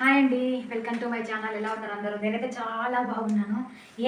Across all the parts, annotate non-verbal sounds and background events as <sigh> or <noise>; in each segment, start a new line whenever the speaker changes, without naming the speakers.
Hi. Hi అండి. Welcome to my channel ఎలా ఉన్నారు అందరూ? నేనైతే చాలా బాగున్నాను.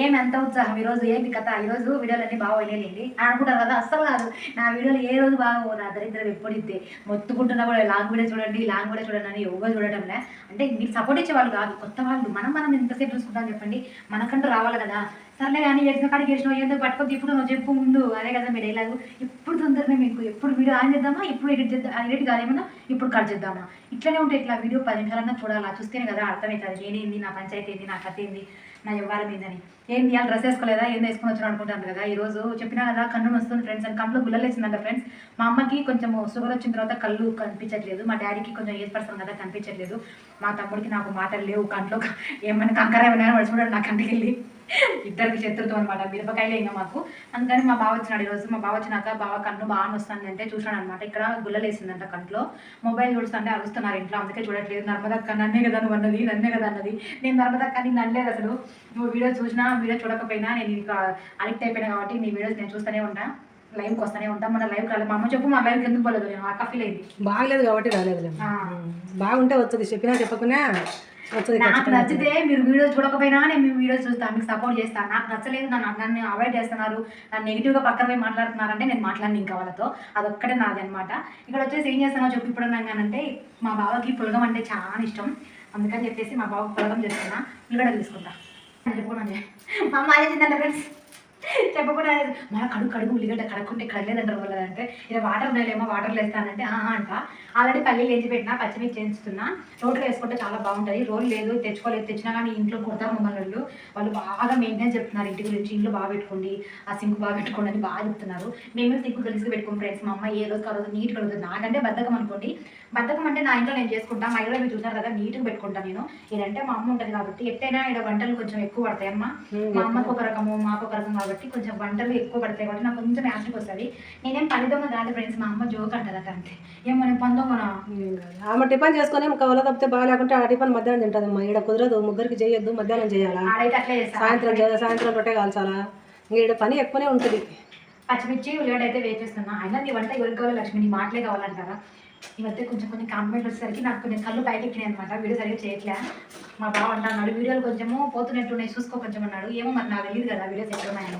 ఏమి ఎంత ఉత్సాహం? ఈరోజు ఏంటి కథ? ఈరోజు వీడియోలన్నీ బాగా వెళ్ళేయండి అనుకుంటారు కదా? అస్సలు కాదు. నా వీడియోలు ఏ రోజు బాగా నా దరిద్రం ఎప్పుడు ఇద్దే మొత్తుకుంటున్నా కూడా లాంగ్ వీడియో చూడండి లాంగ్ వీడియో చూడండి అని ఎవరు చూడటంలే. అంటే మీకు సపోర్ట్ ఇచ్చే వాళ్ళు కాదు. కొత్త వాళ్ళు. మనం మనం ఎంతసేపు చూసుకుంటాం చెప్పండి. మనకంటూ రావాలి కదా. సర్లే కానీ చేసిన కాడికి వేసినావు ఏదో పట్టుకో ఇప్పుడు నువ్వు చెప్పు ముందు. అదే కదా మీరు ఎలాగో ఎప్పుడు తొందరగా మీకు ఎప్పుడు వీడియో ఆన్ చేద్దామా? ఇప్పుడు ఎడిట్ చేద్దాం ఎడిట్ కాదేమన్నా? ఇప్పుడు కట్ చేద్దామా? ఇట్లనే ఉంటే ఇట్లా వీడియో పది నిమిషాలన్నా చూడాలా? చూస్తే చూస్తేనే కదా అర్థమవుతుంది నేనేంది నా పంచాయతీ ఏంది? నా కథ ఏంది? నా వ్యవహారం ఏందని. ఏంది? వాళ్ళు డ్రెస్ వేసుకోలేదా? ఏం వేసుకొని వచ్చాను అనుకుంటాను కదా. ఈ రోజు చెప్పినా కదా కన్ను వస్తుంది ఫ్రెండ్స్ అని. కంట్లో గుల్లలు వేసిందంట ఫ్రెండ్స్ మా అమ్మకి కొంచెం షుగర్ వచ్చిన తర్వాత కళ్ళు కనిపించట్లేదు. మా డాడీకి కొంచెం ఏజ్ పర్సన్ కదా కనిపించట్లేదు. మా తమ్ముడికి నాకు మాటలు లేవు. కంట్లో ఏమైనా కంకర ఏమైనా పడుచుకుంటాడు నా కంటికి వెళ్ళి ఇద్దరికి శత్రుత్వం అనమాట మిరపకాయలే ఇంకా మాకు. అందుకని మా బావ వచ్చినాడు ఈరోజు. మా బావ వచ్చినాక బావ కన్ను బాగా వస్తుంది అంటే చూసాడు అనమాట ఇక్కడ గుల్లలేసిందంట కంట్లో. మొబైల్ చూస్తుంటే అరుస్తున్నారు ఇంట్లో. అందుకే చూడట్లేదు. నర్మదక్క నన్నే కదా నువ్వు అన్నది నన్నే కదా అన్నది. నేను నర్మదక్క నీకు నన్నలేదు అసలు. నువ్వు వీడియో చూసినా వీడియో చూడకపోయినా నేను ఇంకా అడిక్ట్ అయిపోయినా కాబట్టి నీ వీడియోస్ నేను చూస్తూనే ఉంటా. లైవ్కి వస్తూనే ఉంటా. మన లైవ్ రాలేదు. మా అమ్మ చెప్పు మా లైవ్కి ఎందుకు పోలేదు? నేను ఆ కఫీల్ అయింది.
బాగలేదు కాబట్టి రాలేదులే.
ఆ.
బాగుంటే వస్తుంది. చెప్పినా చెప్పకున్నా
నాకు. నచ్చితే మీరు వీడియో చూడకపోయినా నేను మీ వీడియో చూస్తాను మీకు సపోర్ట్ చేస్తాను నాకు నచ్చలేదు నన్ను నన్ను అవాయిడ్ చేస్తున్నారు. నన్ను నెగిటివ్గా పక్కన పోయి మాట్లాడుతున్నారంటే నేను మాట్లాడిన ఇంకా వాళ్ళతో. అదొక్కటే నాది అనమాట ఇక్కడ వచ్చేసి ఏం చేస్తానో చెప్పి ఇప్పుడు అంటే మా బావకి పులగం అంటే చాలా ఇష్టం. అందుకని చెప్పేసి మా బావకి పులగం చేస్తున్నా. ఉల్లిగడ్డ తీసుకుంటా. చెప్పుకోండి మా తిందంట ఫ్రెండ్స్ చెప్పకుండా మన కడుగు కడుగు ఉల్లిగడ్డ కడుక్కుంటే కడలేదంటారు వాళ్ళు అంటే ఇలా వాటర్ ఉన్నాయేమో వాటర్లో వేస్తానంటే ఆహా అంట. ఆల్రెడీ పల్లీలు వేసి పెట్టినా పచ్చిమిర్చి చేస్తున్నా రోట్లో వేసుకుంటే చాలా బాగుంటుంది. రోల్ లేదు తెచ్చుకోలేదు. తెచ్చినా కానీ ఇంట్లో కొడతారు మమ్మల్ని వాళ్ళు. వాళ్ళు బాగా మెయింటైన్ చెప్తున్నారు ఇంటి గురించి. ఇంట్లో బాగా పెట్టుకోండి ఆ సింక్ బాగా పెట్టుకోండి అని బాగా చెప్తున్నారు. మేము సింక్ కలిసి పెట్టుకోం ఫ్రెండ్స్. మా అమ్మ ఏ రోజు ఆ రోజు నీట్గా కడుగుతుంది. నాకంటే బద్దకం అనుకోండి. బద్ధకం అంటే నా ఇంట్లో నేను చేసుకుంటా మా ఇంట్లో మీరు చూసారు కదా నీట్గా పెట్టుకుంటాను నేను. ఇదంటే మా అమ్మ ఉంటుంది కాబట్టి ఎట్టైనా ఇక్కడ వంటలు కొంచెం ఎక్కువ పడతాయి అమ్మ. మా అమ్మకు ఒక రకము మాకు ఒక రకం కాబట్టి కొంచెం వంటలు ఎక్కువ పడతాయి కాబట్టి నాకు కొంచెం యాసిడ్ వస్తుంది. నేనేం పని దొంగ కాదు ఫ్రెండ్స్ మా అమ్మ జోక్ అంటది అంతే. ఏమో నేను పని దొంగనా?
ఏం కాదు. ఆమె టిఫిన్ చేసుకొని కవల తప్పితే బాగా లేకుంటే ఆ టిఫిన్ మధ్యాహ్నం తింటుంది అమ్మా. ఇక్కడ కుదరదు ముగ్గురికి చేయొద్దు మధ్యాహ్నం చేయాలా?
అట్లే
సాయంత్రం సాయంత్రం రొట్టె కాల్చాలా? ఇంకా ఇక్కడ పని ఎక్కువనే ఉంటుంది.
పచ్చిమిర్చి ఉల్లిగడ్డ అయితే వేచేస్తున్నా అయినా నీ వంట ఎవరికి కావాలి లక్ష్మి నీ మాటలే కావాలంటారా? ఈ మధ్య కొంచెం కొంచెం కాంప్లిమెంట్ వచ్చేసరికి నాకు కొంచెం కళ్ళు పైకి ఎక్కినాయి అనమాట వీడియో సరిగ్గా చేయట్లే. మా బావ అంటున్నాడు వీడియోలు కొంచెము పోతున్నట్టున్నాయి చూసుకో కొంచెం అన్నాడు. ఏమో మరి నాకు తెలియదు కదా వీడియోస్ ఎక్కడ ఉన్నాయని.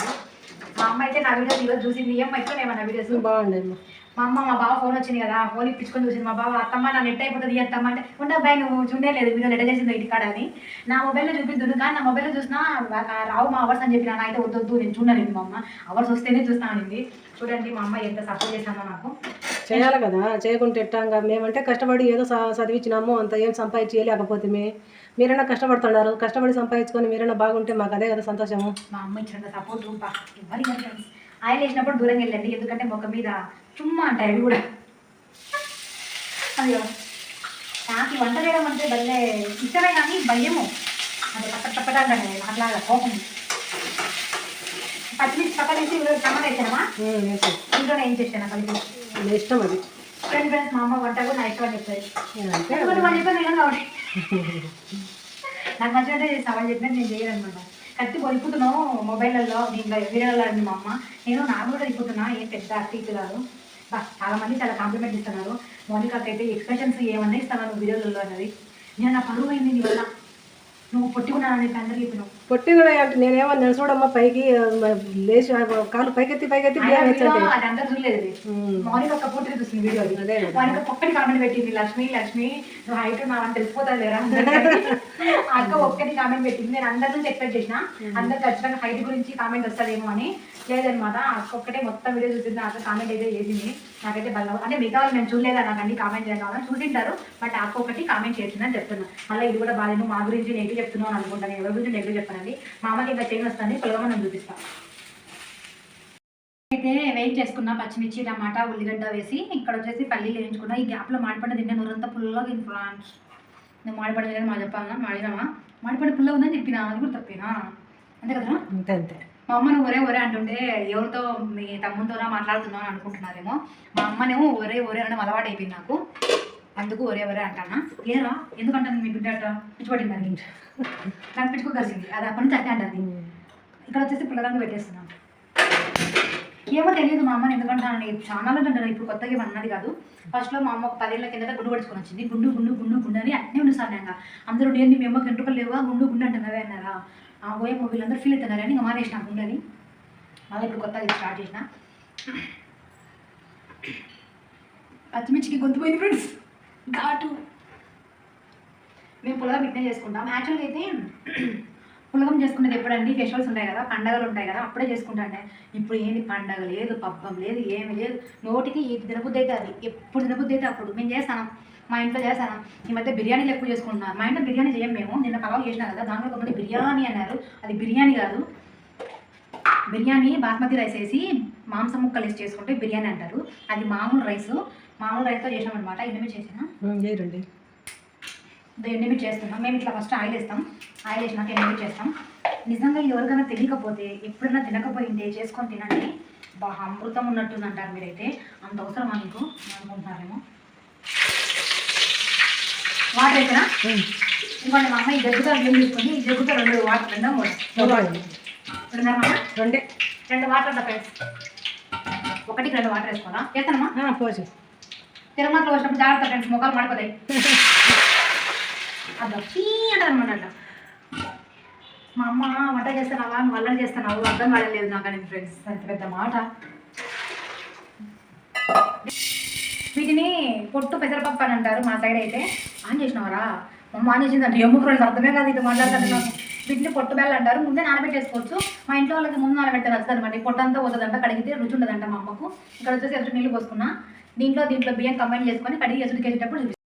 మా అమ్మ అయితే నా వీడియోస్ ఈరోజు చూసింది. ఏం ఎట్లున్నాయి వీడియోస్?
బాగుండే అమ్మా.
మా అమ్మ మా బావ ఫోన్ వచ్చింది కదా ఫోన్ ఇప్పించుకొని చూసింది. మా బావ అత్తమ్మ నా నెట్ అయిపోతుంది అత్తమ్మ అంటే ఉండే అబ్బాయి నువ్వు చూడలేదు వీడియో నెట్ చేసింది ఇంటి కాడ అని. నా మొబైల్లో చూపిద్దును కానీ నా మొబైల్లో చూసినా రావు మా అవర్స్ అని చెప్పి నా అయితే వద్దు వద్దు నేను చూడలేదు మా అమ్మ. అవర్స్ వస్తేనే చూస్తానండి చూడండి మా అమ్మ ఎంత సపోర్ట్ చేశానో నాకు.
చేయాలి కదా చేయకుంటే ఎట్టాగా? మేమంటే కష్టపడి ఏదో చదివించినాము అంత ఏం సంపాదించలేకపోతే మీరైనా కష్టపడుతున్నారు కష్టపడి సంపాదించుకొని మీరైనా బాగుంటే మాకు అదే కదా సంతోషము.
మా అమ్మ ఇచ్చిన సపోర్ట్ ఎవరి ఆయిల్ వేసినప్పుడు దూరం వెళ్ళండి ఎందుకంటే మొక్క మీద చుమ్మా అంటాయి అవి కూడా. అయ్యో. నాకు వంట చేయడం అంటే భలే ఇష్టమే కానీ భయము. అది పక్క పక్కదాన్ని అట్లాగా కోపం. పచ్చిమిర్చి పక్కన వేసి టమాటా వేసానమా
ఉమ్, వేసి.
ఇంట్లోనే ఏం చేసాను కలిపి
ఇష్టం అది.
ఫ్రెండ్ ఫ్రెండ్స్ మా అమ్మ వంట కూడా నా ఇష్టం అని వాళ్ళు చెప్పారు నేను కాబట్టి నాకు నచ్చినట్టే చేస్తాను వాళ్ళు చెప్పినట్టు నేను చేయను అనమాట. కత్తి పొలుపుతున్నావు మొబైల్లో దీంట్లో వీడియోలో అండి మా అమ్మ. నేను నార్మల్గా తిప్పుతున్నా ఏం పెద్ద అర్టీక్ కాదు. బా చాలా మంది చాలా కాంప్లిమెంట్ ఇస్తున్నారు. మోనికాకి అయితే ఎక్స్ప్రెషన్స్ ఏమన్నా ఇస్తాను వీడియోలలో అన్నది? నేను నా పరువు అయింది నీ వల్ల? నువ్వు పొట్టి ఉన్నానని చెప్పి అందరికీ చెప్పినావు.
పొట్టి కూడా అంటే నేనేమో నేను చూడమ్మా పైకి లేచి కాలు పైకెత్తి పైకెత్తి బియ్యం.
మౌనిక ఒక్క పూర్తిగా చూసింది వీడియో అది. మౌనిక ఒక్కటి కామెంట్ పెట్టింది లక్ష్మి లక్ష్మి నువ్వు హైట్ నా అని తెలిసిపోతుంది లేరా? అక్క ఒక్కటి కామెంట్ పెట్టింది. నేను అందరి నుంచి ఎక్స్పెక్ట్ చేసిన అందరు ఖచ్చితంగా హైట్ గురించి కామెంట్ వస్తుందేమో అని. లేదనమాట. ఒక్కటే మొత్తం వీడియో చూసింది. అక్క కామెంట్ అయితే చేసింది నాకైతే బల్ల అంటే మిగతా నేను చూడలేదా నాకు అన్ని కామెంట్ చేయడం కావాలని చూసింటారు. బట్ అక్క ఒకటి కామెంట్ చేసిందని చెప్తున్నా. మళ్ళీ ఇది కూడా బాగా మా గురించి నెగిటివ్ చెప్తున్నావు అని అనుకుంటాను ఎవరి గురించి నెగిటివ్ చెప్పానండి మా అమ్మకి ఇంకా చైన్ వస్తుంది నేను చూపిస్తాను అయితే వెయిట్ చేసుకున్నా పచ్చిమిర్చి టమాటా ఉల్లిగడ్డ వేసి ఇక్కడ వచ్చేసి పల్లీలు వేయించుకున్నా. ఈ గ్యాప్లో మాడిపడ్డ తింటే నూరంతా పుల్లగా ఉంది ఫ్రాన్స్ నేను మాడిపడ్డ లేదు మా చెప్పాలన్నా మాడినామా? మాడిపడ్డ పుల్ల ఉందని చెప్పినా అది కూడా తప్పినా? అంతే కదా?
అంతే అంతే.
మా అమ్మ నువ్వు ఒరే ఒరే అంటుంటే ఎవరితో మీ తమ్ముతోనా మాట్లాడుతున్నావు అని అనుకుంటున్నారేమో. మా అమ్మనేమో ఒరే ఒరే అనడం అలవాటు అయిపోయింది నాకు. అందుకు ఒరే ఒరే అంటానా? ఏరా ఎందుకంటాను మీ బిడ్డ అట్ట పిచ్చిపడింది అది నాకు పిచ్చుకు కలిసింది అది అప్పటి నుంచి అట్టే అంటుంది. ఇక్కడ వచ్చేసి పుల్లరంగు పెట్టేస్తున్నాను ఏమో తెలియదు మా అమ్మని ఎందుకంటే నేను చాలా అంటారు. ఇప్పుడు కొత్తగా ఏమీ అన్నది కాదు. ఫస్ట్లో మా అమ్మ ఒక పదేళ్ళ కిందట గుండు పడుచుకొని వచ్చింది. గుండు గుండు గుండు గుండు అని అన్నీ ఉండుసాను ఇంకా. అందరూ ఏంటి మీ అమ్మకి ఎంట్రుకలు లేవా? గుండు గుండు అంటున్నావే అన్నారా? ఆ పోయే వీళ్ళందరూ ఫీల్ అవుతున్నారు అని ఇంకా మానేసిన గుండెని మళ్ళీ ఇప్పుడు కొత్తగా స్టార్ట్ చేసిన. పచ్చిమిర్చికి గొంతు పోయింది ఫ్రెండ్స్ ఘాటు. మేము పులగం ఇట్నే చేసుకుంటాం. యాక్చువల్గా అయితే <clears throat> పులగం చేసుకునేది ఎప్పుడండి? ఫెస్టివల్స్ ఉంటాయి కదా పండగలు ఉంటాయి కదా అప్పుడే చేసుకుంటాండే ఇప్పుడు ఏంది? పండగ లేదు పబ్బం లేదు ఏమి లేదు. నోటికి ఏది తినబుద్ధి అయితే అది. ఎప్పుడు తినబుద్ధి అయితే అప్పుడు. మేము చేస్తాను. మా ఇంట్లో చేస్తాను. ఈ మధ్య బిర్యానీలు ఎక్కువ చేసుకుంటున్నాను మా ఇంట్లో బిర్యానీ చేయం మేము. నిన్న పలావ్ చేసినా కదా దాంట్లో కొంతమంది బిర్యానీ అన్నారు. అది బిర్యానీ కాదు. బిర్యానీ బాస్మతి రైస్ వేసి మాంసం ముక్కలు వేసి చేసుకుంటే బిర్యానీ అంటారు. అది మామూలు రైస్. మామూలు రైస్తో చేసాం అనమాట ఎనిమిది చేసిన
చేయరండి
ఎనిమిది చేస్తున్నాం? మేము ఇట్లా ఫస్ట్ ఆయిల్ వేస్తాం. ఆయిల్ వేసినాక ఎనిమిది చేస్తాం? నిజంగా ఇది ఎవరికైనా తెలియకపోతే ఎప్పుడైనా తినకపోయింటే చేసుకొని తినండి. బాగా అమృతం ఉన్నట్టుంది అంటారు మీరైతే. అంత అవసరమా మీకు? అనుకుంటున్నారేమో. వాటర్ అయితేనా ఇంకోటి మా అమ్మ ఈ జగ్గుతో ఏం తీసుకుంది? ఈ జగ్గుతో రెండు వాటర్ రెండో మూడు
రెండే
రెండు. Water friends. ఒకటికి రెండు వాటర్ వేసుకోవాలా? చేస్తానమ్మా
పోసి
తిరుమలలో వచ్చినప్పుడు జాగ్రత్త ఫ్రెండ్స్ ముఖాలు మాడిపోతాయి. అబ్బా చీ అట్లా మా అమ్మ వంట చేస్తానవా నువ్వు అల్లం చేస్తున్నావు? అర్థం కాలేదు నాకు అని ఫ్రెండ్స్ అంత పెద్ద మాట. వీటిని పొట్టు పెసరపప్పు అని అంటారు మా సైడ్ అయితే. ఆన్ చేసినవరా? మమ్మ ఆన్ చేసింది అంటే ఏమో ఫ్రెండ్స్ అర్థమే కాదు ఇది మాట్లాడుతున్నాను వీటిని పొట్టు బెల్ల అంటారు. ముందే నానబెట్టేసుకోవచ్చు. మా ఇంట్లో వాళ్ళకి ముందు నానబెడితే వస్తుంది అనమాట పొట్టంతా పోతుందంట కడిగితే రుచి ఉండదంట మా అమ్మకు. ఇక్కడ వచ్చేసి ఎదురు నీళ్ళు పోసుకున్నా. దీంట్లో దీంట్లో బియ్యం కంబైన్ చేసుకొని కడిగి ఎసుడికి చూపిస్తాను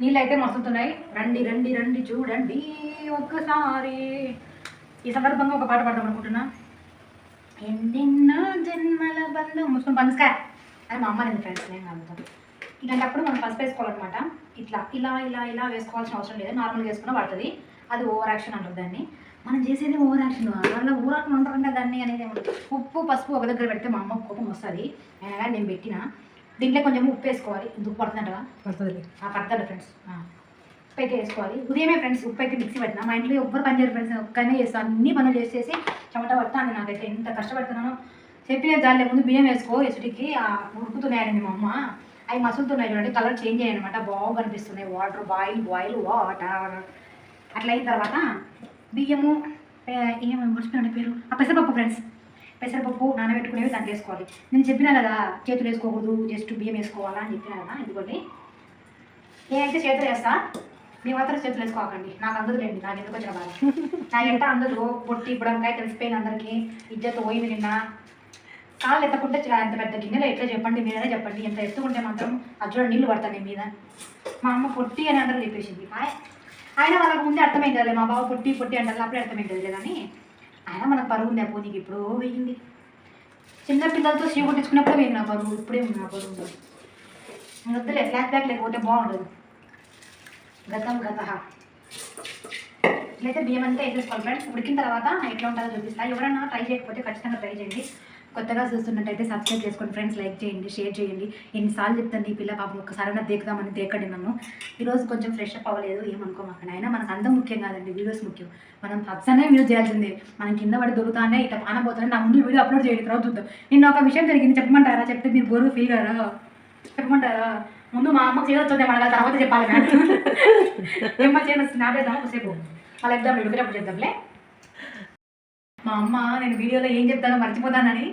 నీళ్ళు అయితే మస్తున్నాయి రండి రండి రండి చూడండి. ఒక్కసారి ఈ సందర్భంగా ఒక పాట పాడదాం అనుకుంటున్నా. ఎన్నెన్నో జన్మల బంధం ముసుకుని పనసకాయ. అది మా అమ్మ నేను ఫ్రెండ్స్ నేను అందుతాం ఇలాంటప్పుడు మనం పసుపు వేసుకోవాలన్నమాట. ఇట్లా ఇలా ఇలా ఇలా వేసుకోవాల్సిన అవసరం లేదు. నార్మల్గా వేసుకున్న పడుతుంది. అది ఓవర్ యాక్షన్ అంటారు దాన్ని. మనం చేసేది ఓవర్ యాక్షన్. అలా ఓవర్ యాక్షన్ ఉంటారంటే దాన్ని అనేది ఉప్పు పసుపు ఒక దగ్గర పెడితే మా అమ్మ కోపం వస్తుంది. అయినా కానీ నేను పెట్టిన దీంట్లో కొంచెం ఉప్పు వేసుకోవాలి. ఉప్పు
పడుతుంది
ఆ పడతాడు ఫ్రెండ్స్ ఉప్పు అయితే వేసుకోవాలి. ఉదయమే ఫ్రెండ్స్ ఉప్పు అయితే మిక్సీ పెట్టినా. మా ఇంట్లో ఎవ్వరు పని చేయరు ఫ్రెండ్స్ ఒక్కనే చేస్తాను అన్ని పనులు చేసేసి చెమట పడతాను నాకైతే. ఎంత కష్టపడుతున్నానో. చెప్పిన దానిలో ముందు బియ్యం వేసుకో ఎసుడికి ఆ ఉడుకుతున్నాయని మా అమ్మ. అవి మసులుతున్నాయి చూడండి. కలర్ చేంజ్ అయ్యాయి అనమాట బాగా కనిపిస్తున్నాయి వాటర్ బాయిల్ బాయిల్ వాటర్ అట్లా అయిన తర్వాత బియ్యము ఏ, మర్చిపోయిన పేరు? ఆ పెసరపప్పు ఫ్రెండ్స్ పెసరపప్పు నానబెట్టుకునేవి దాంట్లో వేసుకోవాలి. నేను చెప్పినా కదా చేతులు వేసుకోకూడదు జస్ట్ బియ్యం వేసుకోవాలా అని చెప్పినా కదా ఎందుకంటే నేనైతే చేతులు వేస్తా మీ మాత్రం చేతులు వేసుకోకండి. నాకు అందదులేండి నాకు ఎందుకు వచ్చిన బాధ నా ఎంట అందదు పొట్టి ఇప్పుడంకాయ తెలిసిపోయింది అందరికీ ఇజ్జత్ పోయింది నిన్న. కాళ్ళు ఎత్తకుంటే చా- ఎంత పెద్ద గిన్నెలో ఎట్లా చెప్పండి మీరైనా చెప్పండి? ఎంత ఎత్తుకుంటే మాత్రం అజ్జులో నీళ్ళు పడతాను నేను మీద. మా అమ్మ పొట్టి అని అంటారు చెప్పేసింది. ఆయన వాళ్ళకు ముందే అర్థమైంది కదా మా బావ పొట్టి పొట్టి అంటారు అప్పుడే అర్థమైంది కదా కానీ అయినా మనకు పరువు ఉంది అప్పు నీకు ఇప్పుడు వెయ్యింది. చిన్న పిల్లలతో సీ కొట్టించుకున్నప్పుడు వెయ్యి నా పరువు ఇప్పుడే ఉంది నా పరువు వద్దులే ఫ్లాష్ బ్యాక్ లేకపోతే బాగుండదు. గతం గత. ఇట్లయితే బియ్యం అంతా వేసేసుకోవాలి ఫ్రెండ్స్ ఉడికిన తర్వాత ఎట్లా ఉంటుందో చూపిస్తా. ఎవరైనా ట్రై చేయకపోతే ఖచ్చితంగా ట్రై చేయండి. కొత్తగా చూస్తున్నట్టయితే సబ్స్క్రైబ్ చేసుకోండి ఫ్రెండ్స్ లైక్ చేయండి షేర్ చేయండి. ఎన్నిసార్లు చెప్తాను ఈ పిల్ల పాపం ఒక్కసారైనా దేకుదామని దేకండి నన్ను. ఈరోజు కొంచెం ఫ్రెష్ అప్ అవ్వలేదు ఏమనుకోమాకండి. అయినా మనకు అందం ముఖ్యం కాదండి వీడియోస్ ముఖ్యం. మనం సబ్సనే వీడియో చేయాల్సిందే. మనం కింద పడి దొరుకుతానే ఇట్లా పానపోతానే నా ముందు వీడియో అప్లోడ్ చేయండి తర్వాత చూద్దాం. నిన్న ఒక విషయం జరిగింది చెప్పమంటారా? చెప్తే మీరు బోరు ఫీల్ కారా? చెప్పమంటారా? ముందు మా అమ్మకి చేయడం వస్తుంది మన తర్వాత చెప్పాలి మేడం ఏమ్మ చేయను వస్తుంది? ఆపేద్దాం ఒకసేపు మళ్ళీ ఎగ్జామ్ ఉడికేటప్పుడు చేద్దాంలే. మా అమ్మ నేను వీడియోలో ఏం చెప్తానో మర్చిపోతానని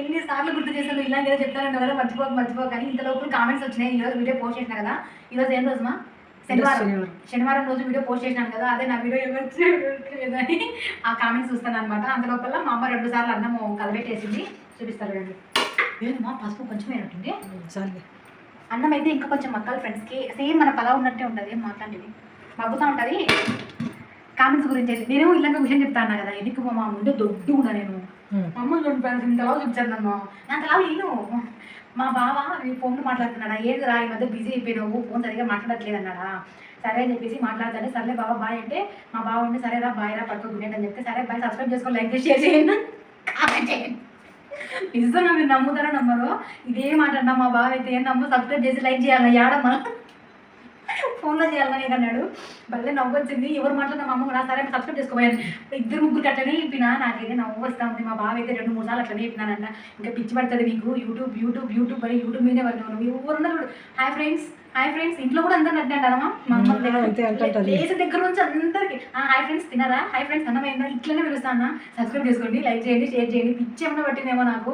ఎన్నిసార్లు గుర్తు చేశాను ఇలాంటి ఏదో చెప్తాను కదా మర్చిపోక మర్చిపోక కానీ ఇంత లోపల కామెంట్స్ వచ్చినాయి. ఈ రోజు వీడియో పోస్ట్ చేసిన కదా? ఈ రోజు ఏం రోజు మా? శనివారం.
శనివారం.
రోజు వీడియో పోస్ట్ చేసినాను కదా అదే నా వీడియో ఎవరు ఆ కామెంట్స్ చూస్తాను అనమాట అంత లోపల మా అమ్మ రెండు సార్లు అన్నము కలబెట్టేసింది. చూపిస్తారు చూడండి. ఏంటమ్మా పసుపు కొంచెం అయినట్టుంది అన్నం అయితే ఇంకా కొంచెం మగ్గాలి ఫ్రెండ్స్కి సేమ్ మన పలావ్ ఉన్నట్టే ఉంటుంది ఏం మాట్లాడేది మగ్గుతూ ఉంటుంది. కామెంట్స్ గురించి అయితే నేను ఇలాంటి విషయం చెప్తాను కదా ఎందుకు మా ముందే దొడ్డు కూడా నేను? మా అమ్మ చూడండి ఫ్రెండ్స్ ఇంతలా చూపించాను నాకు అలా నేను మా బావ నీ ఫోన్ మాట్లాడుతున్నాడా? ఏది రా ఈ మధ్య బిజీ అయిపోయినావు? ఫోన్ సరిగా మాట్లాడట్లేదు అన్నాడా? సరే అని చెప్పేసి మాట్లాడతానే సర్లే బావ బాయ్ అంటే మా బావ ఉండి సరే రా బాయ్ రా గుడ్ నైట్ అని చెప్తే సరే బాయ్ సబ్స్క్రైబ్ చేసుకో లైక్ చేసి షేర్ చేయండి కామెంట్ చేయండి నిజంగా మీరు నమ్ముతారో నమ్మరు? ఇదే మాట అన్నా మా బావ అయితే ఏం నమ్ము సబ్స్క్రైబ్ చేసి లైక్ చేయాలి యాడమ్మా ఫోన్లో చేయాలని అన్నాడు. భలే నవ్వు వచ్చింది ఎవరు మాట్లాడిన మా అమ్మ కూడా సరే సబ్స్క్రైబ్ చేసుకోవాలి. ఇద్దరు ముగ్గురు అట్లనే చెప్పినా నాకైతే నవ్వు వస్తా ఉంది మా బావ అయితే రెండు మూడు సార్లు అట్లనే చెప్పినానంట ఇంకా పిచ్చి పడుతుంది నీకు. యూట్యూబ్ యూట్యూబ్ యూట్యూబ్ అని యూట్యూబ్ మీదే వాళ్ళు నువ్వు. ఎవరున్నారు హాయ్ ఫ్రెండ్స్ హాయ్ ఫ్రెండ్స్ ఇంట్లో కూడా అందరు అంటారమ్మా మా? అమ్మ దగ్గర నుంచి అందరికి హాయ్ ఫ్రెండ్స్ తినారా? హాయ్ ఫ్రెండ్స్ అన్నమైందా ఇట్లనే పిలుస్తా అన్న సబ్స్క్రైబ్ చేసుకోండి లైక్ చేయండి షేర్ చేయండి. పిచ్చి ఏమన్నా పట్టిందేమో నాకు.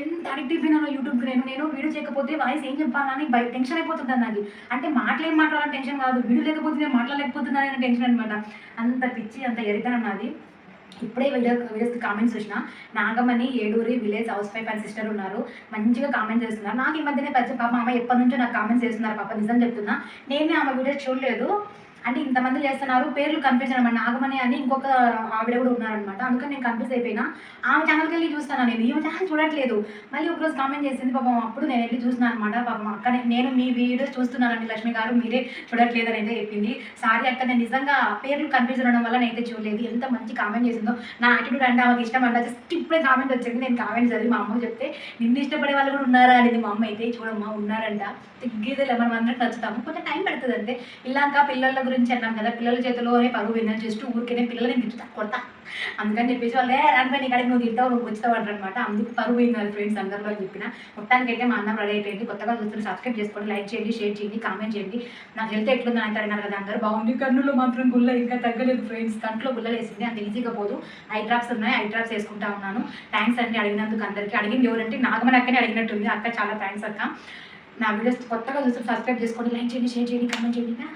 ఎంత అడిక్ట్ అయిపోయినాను యూట్యూబ్కి నేను నేను వీడియో చేయకపోతే వాయిస్ ఏం చెప్పాలని భయ టెన్షన్ అయిపోతుంది నాకు అంటే మాటలు ఏం మాట్లాడాలని టెన్షన్ కాదు వీడియో లేకపోతే నేను మాట్లాడలేకపోతున్నానని టెన్షన్ అనమాట అంత పిచ్చి అంత ఎరితనం నాది. ఇప్పుడే వీడియో వీడియోస్కి కామెంట్స్ చూసిన. Nagamani Eduri village housewife and sister ఉన్నారు. మంచిగా కామెంట్ చేస్తున్నారు. నాకు ఈ మధ్యనే పరిచయం పాప అమ్మ ఎప్పటి నుంచో నాకు కామెంట్స్ చేస్తున్నారు పాప నిజం చెప్తున్నా. నేనే ఆమె వీడియోస్ చూడలేదు. అంటే ఇంతమంది చేస్తున్నారు పేర్లు కన్ఫ్యూజ్ అనమాట నాగమణి అని ఇంకొక ఆవిడ కూడా ఉన్నారనమాట అందుకని నేను కన్ఫ్యూజ్ అయిపోయినా. ఆమె ఛానల్కి వెళ్ళి చూస్తాను నేను? ఈమె ఛానల్ చూడట్లేదు. మళ్ళీ ఒకరోజు కామెంట్ చేసింది పాపం అప్పుడు నేను వెళ్ళి చూస్తున్నాను అనమాట పాపం అక్క నేను మీ వీడియోస్ చూస్తున్నానండి లక్ష్మి గారు మీరే చూడట్లేదని అయితే చెప్పింది. సారీ అక్క నేను నిజంగా పేర్లు కన్ఫ్యూజ్ అవడం వల్ల నేనైతే చూడలేదు. ఎంత మంచి కామెంట్ చేసిందో. నా యాటిట్యూడ్ అంటే ఆమెకి ఇష్టం అంట. జస్ట్ ఇప్పుడే కామెంట్ వచ్చింది. నేను కామెంట్ చదివి మా అమ్మ చెప్తే నిన్ను ఇష్టపడే వాళ్ళు కూడా ఉన్నారా? అనేది మా అమ్మ అయితే చూడమ్మా ఉన్నారంట. తిగ్గేదే మనం అందరికి నచ్చుతాము. కొంచెం టైం పడుతుంది అంతే ఇలాక పిల్లల గురించి అన్నాం కదా పిల్లల చేతిలోనే పరువు విన్నా జస్ట్ ఊరికేనే పిల్లల్ని గిట్టుతా కొడతా. అందుకని చెప్పేసి వాళ్ళే రానిపోయి నీ కాడికి నువ్వు తింటావు నువ్వు వచ్చావు అంటారనమాట అందుకు పరువు విన్నారు ఫ్రెండ్స్ అందరిలో చెప్పిన. మొత్తానికి అయితే మా అన్న రెడీ అయిపోయింది. కొత్తగా చూస్తున్న సబ్స్క్రైబ్ చేసుకోండి లైక్ చేయండి షేర్ చేయండి కామెంట్ చేయండి. నాకు హెల్త్ ఎట్లుంది అని అడిగినారు కదా అందరూ. బాగుంది. కన్నులో మాత్రం గుల్ల ఇంకా తగ్గలేదు ఫ్రెండ్స్. కంట్లో గుల్లలు వేసింది అంత ఈజీగా పోదు. ఐ డ్రాప్స్ ఉన్నాయి. ఐ డ్రాప్స్ వేసుకుంటా ఉన్నాను. థ్యాంక్స్ అండి అడిగినందుకు అందరికీ. అడిగింది ఎవరంటే నాగమని అక్కనే అడిగినట్టుంది. అక్క చాలా థ్యాంక్స్ అక్క. నా వీడియోస్ కొత్తగా చూస్తే సబ్స్క్రైబ్ చేసుకోండి లైక్ చేయండి షేర్ చేయండి కామెంట్ చేయండి.